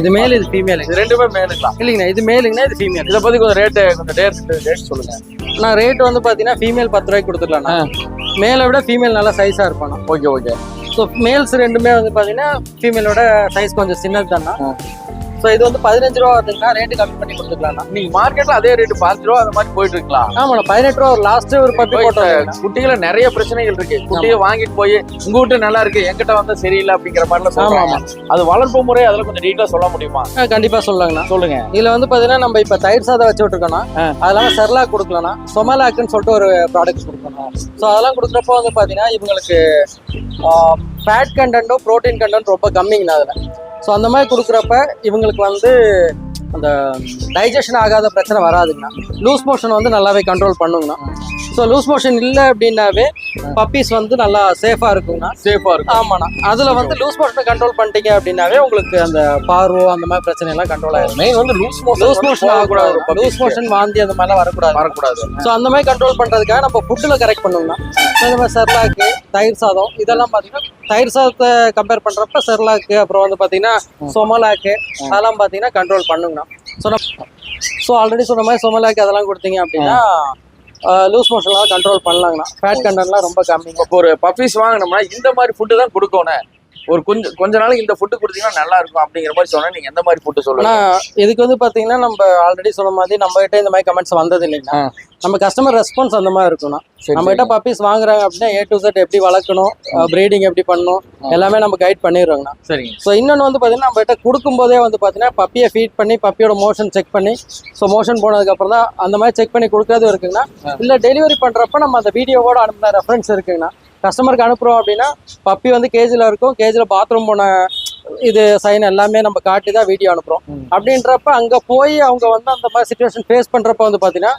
இது மேல் இது ஃபீமேல் இது ரெண்டுமே மேலுங்களா இல்லைங்கண்ணா இது மேலுங்கண்ணா இது ஃபீமேல் இதை பத்தி கொஞ்சம் ரேட்டு கொஞ்சம் ரேட் ரேட் சொல்லுங்க. நான் ரேட் வந்து பார்த்தீங்கன்னா ஃபீமேல் பத்து ரூபாய்க்கு கொடுத்துக்கலாம்ண்ணா மேலை விட ஃபீமேல் நல்லா சைஸாக இருப்பாண்ணா ஓகே ஓகே ஸோ மேல்ஸ் ரெண்டுமே வந்து பார்த்தீங்கன்னா ஃபீமேலோட சைஸ் கொஞ்சம் சின்னது தானா. ஸோ இது வந்து பதினஞ்சு ரூபா வருதுங்கன்னா ரேட்டு கம்மி பண்ணி கொடுத்துக்கலாம்ண்ணா. நீங்க மார்க்கெட்ல அதே ரேட் பாஞ்சு ரூபா அந்த மாதிரி போயிட்டு இருக்கலாம். ஆமாண்ணா பதினெட்டு ரூபா லாஸ்ட் ஒரு போட்டோம். குட்டிகளை நிறைய பிரச்சனைகள் இருக்கு. குட்டியை வாங்கிட்டு போய் உங்க வீட்டு நல்லா இருக்கு என்கிட்ட வந்தா சரியில்லை அப்படிங்கிற மாதிரிலாம் ஆமா அது வளர்ப்பு முறை அதுல கொஞ்சம் டீட்டெயிலா சொல்ல முடியுமா? கண்டிப்பா சொல்லலாங்கண்ணா. சொல்லுங்க. இதுல வந்து பாத்தீங்கன்னா நம்ம இப்ப தயிர் சாதம் வச்சு விட்டுருக்கோம்னா ஆ. அது இல்லாம செர்லாக் கொடுக்கலனா சொமாலாக்குன்னு சொல்லிட்டு ஒரு ப்ராடக்ட் கொடுக்கணும். ஸோ அதெல்லாம் கொடுக்குறப்போ வந்து பாத்தீங்கன்னா இவங்களுக்கு ஃபேட் கண்டென்ட்டும் ப்ரோட்டீன் கண்டென்ட் ரொம்ப கம்மிங்கண்ணா அதுல. ஸோ அந்த மாதிரி கொடுக்குறப்ப இவங்களுக்கு வந்து அந்த டைஜஷன் ஆகாத பிரச்சனை வராதுங்கண்ணா. லூஸ் மோஷன் வந்து நல்லாவே கண்ட்ரோல் பண்ணுங்கண்ணா. ஸோ லூஸ் மோஷன் இல்லை அப்படின்னாவே பப்பீஸ் வந்து நல்லா சேஃபாக இருக்குங்கண்ணா. சேஃபா இருக்கும். ஆமாண்ணா. அதுல வந்து லூஸ் மோஷனை கண்ட்ரோல் பண்ணிட்டீங்க அப்படின்னாவே உங்களுக்கு அந்த பார்வோ அந்த மாதிரி பிரச்சனை எல்லாம் கண்ட்ரோல் ஆயிடும் மெயின் வந்து லூஸ் மோஷன் லூஸ் மோஷன் ஆகக்கூடாது லூஸ் மோஷன் வாந்தி அந்த மாதிரிலாம் வரக்கூடாது. வரக்கூடாது. ஸோ அந்த மாதிரி கண்ட்ரோல் பண்றதுக்காக நம்ம ஃபுட்டில் கரெக்ட் So, இந்த மாதிரி செர்லாக்கு தயிர் சாதம் இதெல்லாம் பார்த்தீங்கன்னா தயிர் சாதத்தை கம்பேர் பண்றப்ப செர்லாக்கு அப்புறம் வந்து பார்த்தீங்கன்னா சொமலாக்கு அதெல்லாம் பார்த்தீங்கன்னா கண்ட்ரோல் பண்ணுங்கண்ணா. ஸோ நம்ம ஸோ ஆல்ரெடி சொன்ன மாதிரி சொமலாக்கு அதெல்லாம் கொடுத்தீங்க அப்படின்னா லூஸ் மோஷன்லாம் கண்ட்ரோல் பண்ணலாங்கண்ணா. ஃபேட் கண்டென்ட்லாம் ரொம்ப கம்மிங்க இப்போ ஒரு பப்பீஸ் வாங்கினோம்னா இந்த மாதிரி ஃபுட்டு தான் கொடுக்கணும் ஒரு கொஞ்சம் கொஞ்ச நாளைக்கு இந்த ஃபுட்டு கொடுத்தீங்கன்னா நல்லா இருக்கும் அப்படிங்கிற மாதிரி சொன்னா நீங்க எந்த மாதிரி ஃபுட்டு சொல்லுங்க இதுக்கு வந்து பாத்தீங்கன்னா நம்ம ஆல்ரெடி சொன்ன மாதிரி நம்ம கிட்ட இந்த மாதிரி கமெண்ட்ஸ் வந்தது ஆ. நம்ம கஸ்டமர் ரெஸ்பான்ஸ் அந்த மாதிரி இருக்கணும் சரி, நம்ம கிட்ட பப்பீஸ் வாங்குறாங்க அப்படின்னா ஏ டு செட் எப்படி வளர்க்கணும் ப்ரீடிங் எப்படி பண்ணணும் எல்லாமே நம்ம கைட் பண்ணிடுறோங்கண்ணா. சரிங்க. ஸோ இன்னொன்று வந்து பார்த்தீங்கன்னா நம்ம கிட்ட கொடுக்கும்போதே வந்து பார்த்தீங்கன்னா பப்பியை ஃபீட் பண்ணி பப்பியோட மோஷன் செக் பண்ணி ஸோ மோஷன் போனதுக்கப்புறம் தான் அந்த மாதிரி செக் பண்ணி கொடுக்கறதும் இருக்குங்கண்ணா. இல்லை டெலிவரி பண்ணுறப்ப நம்ம அந்த வீடியோவோட அனுப்பின ரெஃபரன்ஸ் இருக்குங்கண்ணா. கஸ்டமருக்கு அனுப்புகிறோம் அப்படின்னா பப்பி வந்து கேஜில் இருக்கும். கேஜில் பாத்ரூம் போன இது சைன் எல்லாமே நம்ம காட்டி தான் வீடியோ அனுப்புகிறோம். அப்படின்றப்ப அங்கே போய் அவங்க வந்து அந்த மாதிரி சுச்சுவேஷன் ஃபேஸ் பண்ணுறப்ப வந்து பார்த்தீங்கன்னா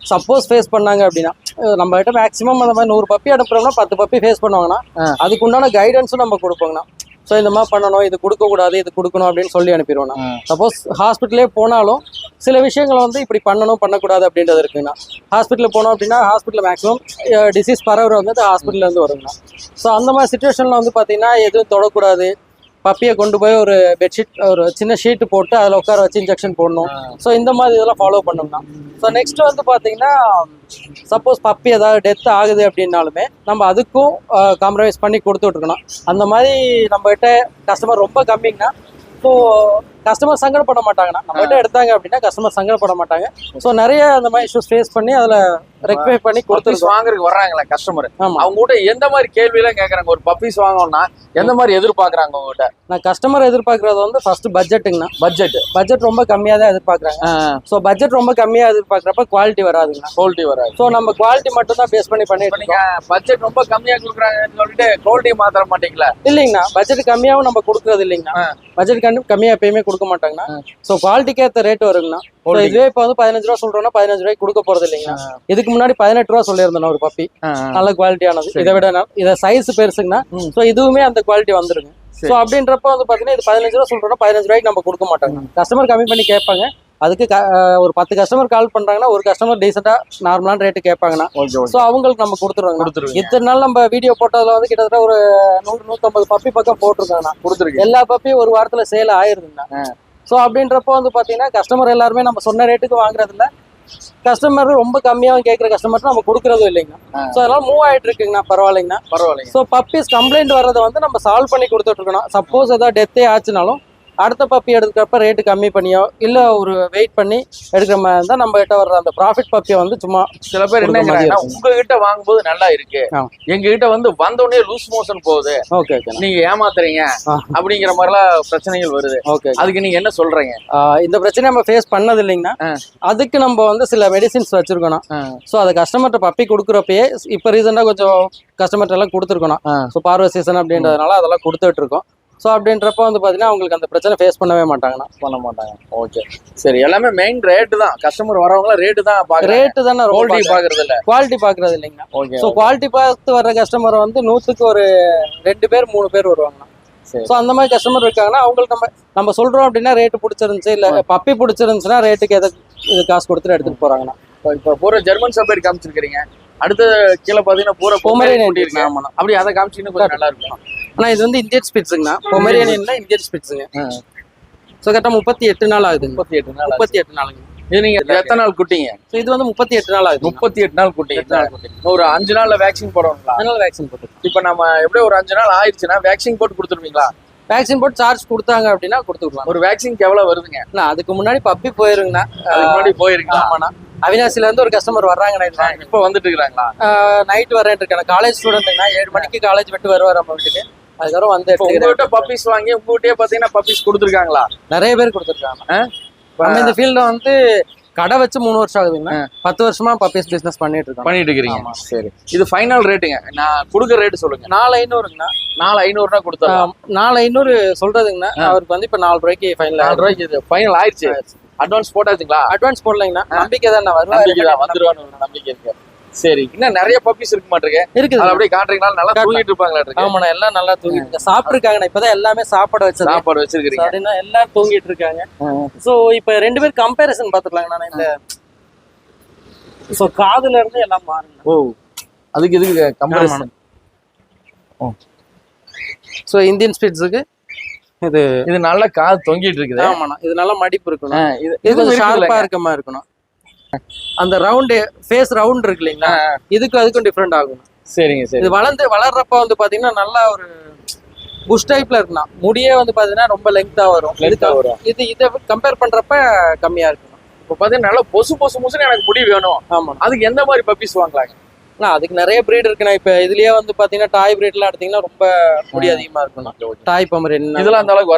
சப்போஸ் ஃபேஸ் பண்ணாங்க அப்படின்னா நம்ம கிட்ட மேக்ஸிமம் அந்த மாதிரி நூறு பப்பி அனுப்புறோம்னா பத்து பப்பி ஃபேஸ் பண்ணுவாங்கன்னா. அதுக்குண்டான கைடன்ஸும் நம்ம கொடுப்போங்கண்ணா. ஸோ இந்த மாதிரி பண்ணணும் இது கொடுக்கக்கூடாது இது கொடுக்கணும் அப்படின்னு சொல்லி அனுப்பிடுவோம் சப்போஸ் ஹாஸ்பிட்டலே போனாலும் சில விஷயங்களை வந்து இப்படி பண்ணணும் பண்ணக்கூடாது அப்படின்றது இருக்குங்கண்ணா. ஹாஸ்பிட்டலில் போனோம் அப்படின்னா ஹாஸ்பிட்டலில் மேக்ஸிமம் டிசீஸ் பரவுற வந்து ஹாஸ்பிட்டல்லேருந்து வருங்கண்ணா ஸோ அந்த மாதிரி சுச்சுவேஷனில் வந்து பார்த்தீங்கன்னா எதுவும் தொடக்கூடாது. பப்பியை கொண்டு போய் ஒரு பெட்ஷீட் ஒரு சின்ன ஷீட்டு போட்டு அதில் உட்கார வச்சு இன்ஜெக்ஷன் போடணும். ஸோ இந்த மாதிரி இதெல்லாம் ஃபாலோ பண்ணோம்னா. ஸோ நெக்ஸ்ட் வந்து பார்த்தீங்கன்னா சப்போஸ் பப்பி ஏதாவது டெத் ஆகுது அப்படின்னாலுமே நம்ம அதுக்கும் காம்ப்ரமைஸ் பண்ணி கொடுத்துட்ருக்கணும். அந்த மாதிரி நம்மகிட்ட கஸ்டமர் ரொம்ப கம்மிங்கன்னா ஸோ கஸ்டமர் சங்கடப்பட மாட்டாங்கண்ணா. நம்ம கிட்ட எடுத்தாங்க அப்படின்னா கஸ்டமர் சங்கடப்பட மாட்டாங்க. ஸோ நிறைய அந்த மாதிரி இஷ்யூஸ் ஃபேஸ் பண்ணி அதில் ரெக்டிஃபை பண்ணி கொடுத்துருக்கோம். வாங்குறதுக்கு வர்றாங்களே கஸ்டமர் அவங்க கூட எந்த மாதிரி கேள்வி எல்லாம் கேக்குறாங்க? ஒரு பப்பீஸ் வாங்கணும்னா எந்த மாதிரி எதிர்பார்க்கறாங்க உங்ககிட்ட? நான் கஸ்டமர் எதிர்பார்க்கறது வந்து ஃபர்ஸ்ட் பட்ஜெட்டுங்கண்ணா பட்ஜெட் பட்ஜெட் ரொம்ப கம்மியாக தான் எதிர்பார்க்குறாங்க. ஸோ பட்ஜெட் ரொம்ப கம்மியாக எதிர்பார்க்குறப்ப குவாலிட்டி வராதுங்கண்ணா குவாலிட்டி வராது. ஸோ நம்ம குவாலிட்டி மட்டும் தான் பேஸ் பண்ணி பண்ணிட்டு பட்ஜெட் ரொம்ப கம்மியா கொடுக்குறாங்கன்னு சொல்லிட்டு குவாலிட்டி மாத்திர மாட்டீங்களா? இல்லைங்கண்ணா. பட்ஜெட் கம்மியாகவும் நம்ம கொடுக்குறது இல்லைங்கண்ணா. பட்ஜெட் கண்டு கம்மியாக எப்பயுமே கொடுக்க மாட்டாங்கண்ணா. ஸோ குவாலிட்டிக்கு ஏற்ற ரேட் வருங்கண்ணா. இதுவே இப்போ வந்து பதினஞ்சு ரூபா சொல்றோம்னா பதினஞ்சு ரூபாய்க்கு கொடுக்க போறது இல்லைங்கண்ணா. இதுக்கு முன்னாடி பதினெட்டு ரூபா சொல்லியிருந்தேன் ஒரு பப்பி நல்ல குவாலிட்டியானது. இதை விட இதை சைஸ் பெருசுங்கண்ணா ம். ஸோ இதுவுமே அந்த குவாலிட்டி வந்துருங்க. ஸோ அப்படின்றப்ப வந்து பார்த்தீங்கன்னா இது பதினஞ்சு ரூபா சொல்றோம்னா பதினஞ்சு ரூபாய்க்கு நம்ம கொடுக்க மாட்டாங்க கஸ்டமர் கம்மி பண்ணி கேட்பாங்க. அதுக்கு ஒரு பத்து கஸ்டமர் கால் பண்றாங்கன்னா ஒரு கஸ்டமர் டீசெண்டாக நார்மலான ரேட்டு ஓகே ஸோ அவங்களுக்கு நம்ம கொடுத்துருவாங்க. கொடுத்துருவீங்க. இத்தனை நாள் நம்ம வீடியோ போட்டதுல வந்து கிட்டத்தட்ட ஒரு நூறு நூற்றம்பது பப்பி பக்கம் போட்டிருக்காங்கண்ணா கொடுத்துருக்கீங்க. எல்லா பப்பியும் ஒரு வாரத்துல சேல் ஆயிருதுங்கண்ணா ஸோ அப்படின்றப்போ வந்து பார்த்தீங்கன்னா கஸ்டமர் எல்லாருமே நம்ம சொன்ன ரேட்டுக்கு வாங்குறது இல்ல கஸ்டமர் ரொம்ப கம்மியாகவும் கேட்குற கஸ்டமர் நம்ம கொடுக்குறதும் இல்லைங்க. ஸோ அதெல்லாம் மூவ் ஆயிட்டு இருக்குங்கண்ணா பரவாயில்லைங்கண்ணா. பரவாயில்லைங்க. ஸோ பப்பீஸ் கம்ப்ளைண்ட் வர்றதை வந்து நம்ம சால்வ் பண்ணி கொடுத்துட்டு இருக்கணும். சப்போஸ் ஏதாவது டெத்தே ஆச்சுனாலும் அடுத்த பப்பி எடுக்கிறப்ப ரேட்டு கம்மி பண்ணியோ இல்லை ஒரு வெயிட் பண்ணி எடுக்கிற மாதிரி இருந்தால் நம்ம கிட்ட வர்ற அந்த ப்ராஃபிட் பப்பியை வந்து சும்மா சில பேர் என்ன உங்ககிட்ட வாங்கும்போது நல்லா இருக்கு ஆ. எங்க கிட்ட வந்து வந்த உடனே லூஸ் மோஷன் போகுது ஓகே ஓகே நீங்க ஏமாத்துறீங்க. அப்படிங்கிற மாதிரிலாம் பிரச்சனைகள் வருது ஓகே அதுக்கு நீங்க என்ன சொல்றீங்க இந்த பிரச்சனையை நம்ம ஃபேஸ் பண்ணது இல்லைங்கண்ணா ஆ. அதுக்கு நம்ம வந்து சில மெடிசின்ஸ் வச்சிருக்கணும். ஸோ அதை கஸ்டமர்கிட்ட பப்பி கொடுக்குறப்பயே இப்போ ரீசெண்டாக கொஞ்சம் கஸ்டமர்கிட்ட எல்லாம் கொடுத்துருக்கணும். ஸோ பார்வை சீசன் அப்படின்றதுனால அதெல்லாம் கொடுத்துட்டு இருக்கோம் ஸோ அப்படின்றப்ப வந்து பார்த்தீங்கன்னா அவங்களுக்கு அந்த பிரச்சனை ஃபேஸ் பண்ணவே மாட்டாங்கண்ணா. பண்ண மாட்டாங்க. ஓகே சரி எல்லாமே மெயின் ரேட்டு தான். கஸ்டமர் வரவங்க ரேட்டு தான் ரேட்டு தானே குவாலிட்டி ரொம்ப பாக்குறது இல்ல குவாலிட்டி பார்க்கறது இல்லைங்கண்ணா. ஓகே ஸோ குவாலிட்டி பார்த்து வர்ற கஸ்டமர் வந்து நூற்றுக்கு ஒரு ரெண்டு பேர் மூணு பேர் வருவாங்கண்ணா. ஸோ அந்த மாதிரி கஸ்டமர் இருக்காங்கன்னா அவங்களுக்கு நம்ம நம்ம சொல்றோம் அப்படின்னா ரேட்டு பிடிச்சிருந்துச்சு இல்லை பப்பி பிடிச்சிருந்துச்சுன்னா ரேட்டுக்கு எதை இது காசு கொடுத்துட்டு எடுத்துட்டு போறாங்கண்ணா. இப்போ பூரா ஜெர்மன் சபேட் காமிச்சிருக்கீங்க அடுத்த கீழே பாத்தீங்கன்னா பூரா இருக்கு ஆமாண்ணா அப்படி அதை காமிச்சீங்கன்னா கொஞ்சம் நல்லா இருக்கும். ஆனா இது வந்து இந்தியன் ஸ்பிட்ஸுங்கண்ணா பொமரேனியன்ல இந்தியன் ஸ்பிட்ஸுங்க ஸோ கரெக்டாக முப்பத்தி எட்டு நாள் ஆகுதுங்க முப்பத்தி எட்டு நாள் முப்பத்தி எட்டு நாளுங்க. இது நீங்க எத்தனை நாள் குட்டிங்க? இது வந்து முப்பத்தி எட்டு நாள் ஆகுது. முப்பத்தி எட்டு நாள் குட்டி எட்டு நாள் குட்டி. ஒரு அஞ்சு நாள்ல வேக்சின் போடுவாங்களா அதனால வேக்சின் போட்டு. இப்ப நம்ம எப்படியும் ஒரு அஞ்சு நாள் ஆயிடுச்சுன்னா வேக்சின் போட்டு கொடுத்துருவீங்களா? வேக்சின் போட்டு சார்ஜ் கொடுத்தாங்க அப்படின்னா கொடுத்துக்கலாம் ஒரு வேக்சின்க்கு எவ்வளவு வருதுங்க? அதுக்கு முன்னாடி பப்பி போயிருங்கண்ணா. அதுக்கு முன்னாடி போயிருக்கீங்களா? ஆமாண்ணா. அவினாசில இருந்து ஒரு கஸ்டமர் வர்றாங்கண்ணா இப்ப வந்துட்டு இருக்காங்களா நைட் வரேன் இருக்கேன் காலேஜ் ஸ்டூடெண்ட்னா ஏழு மணிக்கு காலேஜ் விட்டு வருவார் நம்ம வீட்டுக்கு. அதுக்கப்புறம் வந்து உங்ககிட்ட பப்பீஸ் வாங்கி உங்ககிட்டயே பாத்தீங்கன்னா பப்பீஸ் கொடுத்துருக்காங்களா? நிறைய பேர் கொடுத்துருக்காங்க? நம்ம இந்த ஃபீல்ட்ல வந்து கடை வச்சு மூணு வருஷம் ஆகுதுங்கண்ணா பத்து வருஷமா பப்பீஸ் பிசினஸ் பண்ணிட்டு இருக்கோம் பண்ணிட்டு இருக்கிறீங்க. சரி. இது ஃபைனல் ரேட்டுங்க நான் கொடுக்குற ரேட் சொல்லுங்க. நாலு ஐநூறுங்கண்ணா. நாலு ஐநூறுனா கொடுத்தா நாலு ஐநூறு சொல்றதுங்கண்ணா. அவருக்கு வந்து இப்ப நாலு ரூபாய்க்கு ஃபைனல் நாலு ரூபாய்க்கு இது ஃபைனல் ஆயிடுச்சு. அட்வான்ஸ் போட்டாச்சுங்களா? அட்வான்ஸ் போடலைங்கண்ணா. நம்பிக்கை தான் நம்பிக்கை தான் வருவாரு வந்துருவான்னு நம்பிக்கை இருக்கு. சரி. இன்னும் நிறைய பப்பீஸ் இருக்க மாட்டிருக்கு. இருக்குது. அதை அப்படியே காட்டுறீங்களா? நல்லா தூங்கிட்டு இருப்பாங்களா ஆமாண்ணா எல்லாம் நல்லா தூங்கிட்டு சாப்பிட்டுருக்காங்கண்ணா இப்பதான் எல்லாமே சாப்பாடு வச்சது. சாப்பாடு வச்சிருக்கீங்க அப்படின்னா எல்லாம் தூங்கிட்டு இருக்காங்க. சோ இப்ப ரெண்டு பேர் கம்பேரிசன் பாத்துக்கலாங்கண்ணா இந்த சோ காதுல இருந்து எல்லாம் மாறுங்க. ஓ அதுக்கு இதுக்கு கம்பேரிசன் சோ இந்தியன் ஸ்பீட்ஸுக்கு இது இது நல்ல காது தொங்கிட்டு இருக்குது. ஆமாண்ணா. இது நல்லா மடிப்பு இருக்கணும். இது இது இது கொஞ்சம் ஷார்ப்பா ஷார்ப்பா இருக்க மாதிரி இருக்கணும். அந்த ரவுண்டு ஃபேஸ் ரவுண்ட் இருக்கு இல்லைங்களா? இதுக்கும் அதுக்கும் டிஃப்ரெண்ட் ஆகும். சரிங்க சரி. இது வளர்ந்து வளர்றப்ப வந்து பாத்தீங்கன்னா நல்லா ஒரு புஷ் டைப்ல இருக்குண்ணா முடியே வந்து பாத்தீங்கன்னா ரொம்ப லெங்தா வரும். வரும். இது இதை கம்பேர் பண்றப்ப கம்மியா இருக்கணும் இப்போ பாத்தீங்கன்னா நல்லா பொசு பொசு பொசுன்னு எனக்கு முடி வேணும். ஆமா. அதுக்கு எந்த மாதிரி பப்பீஸ் வாங்கலாங்க? அண்ணா அதுக்கு நிறைய பிரீட் இருக்குண்ணா இப்ப இதுலயே வந்து பாத்தீங்கன்னா டாய் பிரீட்லாம் எடுத்தீங்கன்னா ரொம்ப முடி அதிகமா இருக்கணும் டாய் பொமரேன் இதெல்லாம் அந்த அளவுக்கு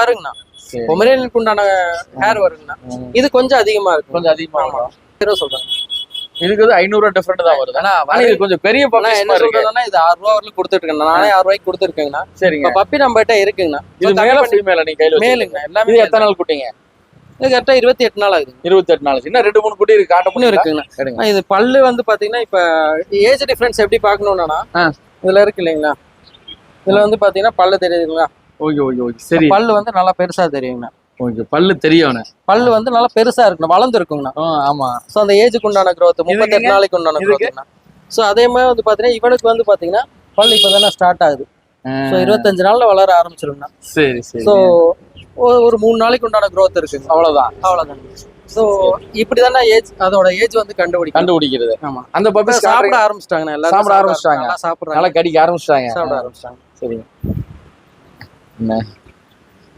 வருங்கண்ணா. சரி. பொமரேனுக்கு உண்டான ஹேர் வருங்கண்ணா. இது கொஞ்சம் அதிகமா இருக்கும் கொஞ்சம் அதிகமா சொல்றேன். இதுக்கு வந்து ஐநூறு ரூபா டிஃபரெண்ட் தான் வருது. ஆனா இது கொஞ்சம் பெரிய பப்பீஸ் என்ன இருக்கு. சொல்றேன்னா இது ஆறு ரூபா வரல கொடுத்துட்டு இருக்கேன் நானே ஆறு ரூபாய்க்கு கொடுத்துருக்கேங்கண்ணா. சரிங்க. பப்பி நம்ம கிட்ட இருக்குங்கண்ணா. இது மேல பண்ணி- ஃபீமேல நீங்க கையில. மேலுங்க எல்லாமே எத்தனை நாள் குட்டிங்க? இது கரெக்டா இருபத்தி எட்டு நாள் ஆகுது இருபத்தி எட்டு நாள். இன்னும் ரெண்டு மூணு குட்டி இருக்கு. காட்ட முடியும் இருக்குங்கண்ணா. இது பல்லு வந்து பாத்தீங்கன்னா இப்ப ஏஜ் டிஃபரன்ஸ் எப்படி பாக்கணும்னா. இதுல இருக்கு இல்லைங்களா? இதுல வந்து பாத்தீங்கன்னா பல்லு தெரியுதுங்களா? Okay okay okay. சரி. பல்லு வந்து நல்லா பெருசா தெரியுங்கண்ணா. ஓகே பல்லு தெரியும். பல்லு வந்து நல்லா பெருசா இருக்கணும் வளர்ந்து இருக்குங்கண்ணா ஆமா. ஸோ அந்த ஏஜுக்கு உண்டான growth முப்பத்தெட்டு? நாளைக்கு உண்டான growthங்கண்ணா ஸோ அதே மாதிரி வந்து பாத்தீங்கன்னா இவனுக்கு வந்து பாத்தீங்கன்னா பல்லு இப்பதானே ஸ்டார்ட் ஆகுது. ஸோ இருபத்தஞ்சு நாள்ல வளர ஆரம்பிச்சிருங்கண்ணா சரி சரி. ஸோ ஒரு மூணு நாளைக்கு உண்டான growth இருக்குங்க. அவ்வளவுதான். அவ்வளவுதான். ஸோ இப்படிதானே ஏஜ் அதோட ஏஜ் வந்து கண்டுபிடிக்கும் கண்டுபிடிக்கிறது. ஆமா. அந்த பப்பீஸ் சாப்பிட ஆரம்பிச்சிட்டாங்கண்ணா எல்லாரும் சாப்பிட ஆரம்பிச்சிட்டாங்க. நல்லா சாப்பிடுறாங்க. நல்லா கடிக்க ஆரம்பிச்சிட்டாங்க. சாப்பிட ஆரம்பிச்சிட்டாங்க. சரிங்க என்ன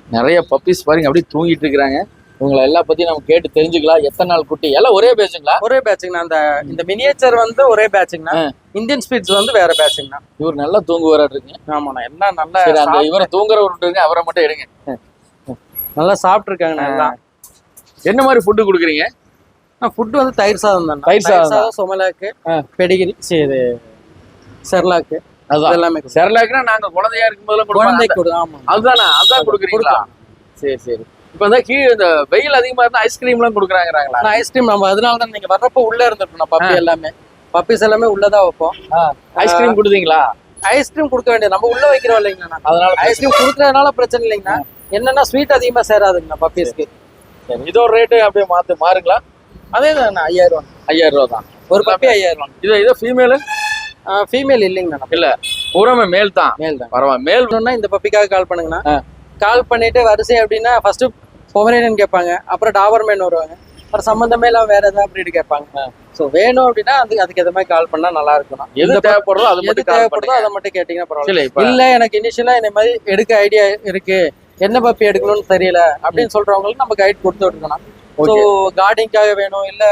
நிறைய பப்பீஸ் பாருங்க அப்படியே தூங்கிட்டு இருக்கிறாங்க. உங்களை எல்லா பத்தியும் நம்ம கேட்டு தெரிஞ்சுக்கலாம். எத்தனை நாள் குட்டி? எல்லாம் ஒரே பேச்சுங்களா ஒரே பேட்சுங்கண்ணா அந்த இந்த மினியேச்சர் வந்து ஒரே பேட்சுங்கண்ணா இந்தியன் ஸ்பீட்ஸ் வந்து வேற பேட்சுங்கண்ணா இவர் நல்லா தூங்குவாராட்டு இருக்குங்க ஆமாண்ணா. எல்லாம் நல்லா அந்த இவரை தூங்குறவர் விட்டுருங்க அவரை மட்டும் எடுங்க. நல்லா சாப்பிட்டுருக்காங்கண்ணா எல்லாம். என்ன மாதிரி ஃபுட்டு கொடுக்குறீங்க? ஃபுட் வந்து தயிர் சாதம் தான் தயிர் சாதம். சொமலாக்கு. பெடிகிரி சரி செர்லாக்கு. அதான். எல்லாமே. செரலாக்குனா நாங்க குழந்தையா இருக்கும் போதெல்லாம் குழந்தை கொடுப்போம் கொடு ஆமா. அதுதானே? அதான் கொடுக்குறீங்களா. சரி சரி. இப்போ கீழே இந்த வெயில் அதிகமா இருந்தா ஐஸ்கிரீம்லாம் கொடுக்குறாங்கறாங்களா? ஆனா ஐஸ்கிரீம் நம்ம அதனால தான் நீங்க வர்றப்ப உள்ள இருந்திருக்கணும் பப்பி எல்லாமே. பப்பீஸ் எல்லாமே உள்ளதான் வைப்போம். ஐஸ்கிரீம் கொடுத்தீங்களா? ஐஸ்கிரீம் கொடுக்க வேண்டியது. நம்ம உள்ள வைக்கிறோம் இல்லைங்கண்ணா அதனால ஐஸ்கிரீம் கொடுக்கறதுனால பிரச்சனை இல்லைங்கண்ணா என்னன்னா ஸ்வீட் அதிகமா சேராதுங்கண்ணா பப்பீஸ்க்கு இதோட ரேட்டு அப்படியே மாத்து மாறுங்களா? அதே தான் ஐயாயிரம் ரூபா ஐயாயிரம் ரூபா தான். ஒரு பப்பி ஐயாயிரம் ரூபா இது இதோ ஃபீமேலு ஃபீமேல் இல்லைங்கண்ணா இல்ல பூராமே மேல் தான். மேல் தான். பரவாயில்ல மேல் சொன்னா இந்த பப்பிக்காக கால் பண்ணுங்கண்ணா. கால் பண்ணிட்டு வரிசை அப்படின்னா ஃபர்ஸ்ட் பொமரேனியன் கேட்பாங்க அப்புறம் டாபர்மேன் வருவாங்க. அப்புறம் சம்மந்தமே இல்லாம வேற ஏதாவது breed கேட்பாங்க. ஸோ வேணும் அப்படின்னா அதுக்கு அதுக்கு ஏற்ற மாதிரி கால் பண்ணா நல்லா இருக்கும் எது தேவைப்படுறதோ அது எது மட்டும் பண்ணுங்க. அதை மட்டும் கேட்டீங்கன்னா பரவாயில்ல. இல்ல எனக்கு இனிஷியலா இந்த மாதிரி எடுக்க ஐடியா இருக்கு. என்ன பப்பி எடுக்கணும்னு தெரியல அப்படின்னு சொல்றவங்களுக்கு நம்ம கைட் கொடுத்து விட்டுக்கணும் ஸோ கார்டிங்காக வேணும் இல்ல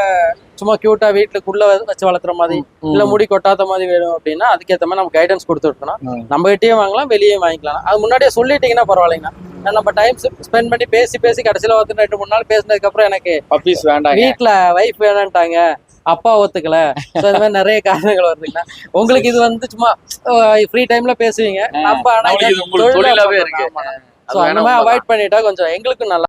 சும்மா கியூட்டா வீட்டுக்குள்ள வச்சு வளர்த்துற மாதிரி இல்ல முடி கொட்டாத மாதிரி வேணும் அப்படின்னா அதுக்கேற்ற மாதிரி நம்ம கைடன்ஸ் கொடுத்து விட்டோம்னா ம். நம்ம கிட்டயும் வாங்கலாம் வெளியே வாங்கிக்கலாம். அது முன்னாடியே சொல்லிட்டீங்கன்னா பரவாயில்லைங்கண்ணா. ஏன்னா நம்ம டைம் ஸ்பெண்ட் பண்ணி பேசி பேசி கடைசியில வந்து ரெண்டு மூணு நாள் பேசினதுக்கு அப்புறம் எனக்கு பப்பீஸ் வேண்டாங்க. வீட்ல வைஃப் வேணான்ட்டாங்க. அப்பா ஒத்துக்கல. ஸோ இந்த மாதிரி நிறைய காரணங்கள் வருதுங்கண்ணா. உங்களுக்கு இது வந்து சும்மா ஃப்ரீ டைம்ல பேசுவீங்க. நம்ம ஆனா நம்மளுக்கு இது உங்களுக்கு தொழிலா தொழிலாவே பண்றோம். இருக்கு. ஆமா. அது ஸோ அந்த வேணா மாதிரி உண்மைதான். அவாய்ட் பண்ணிட்டா கொஞ்சம் எங்களுக்கும் நல்லா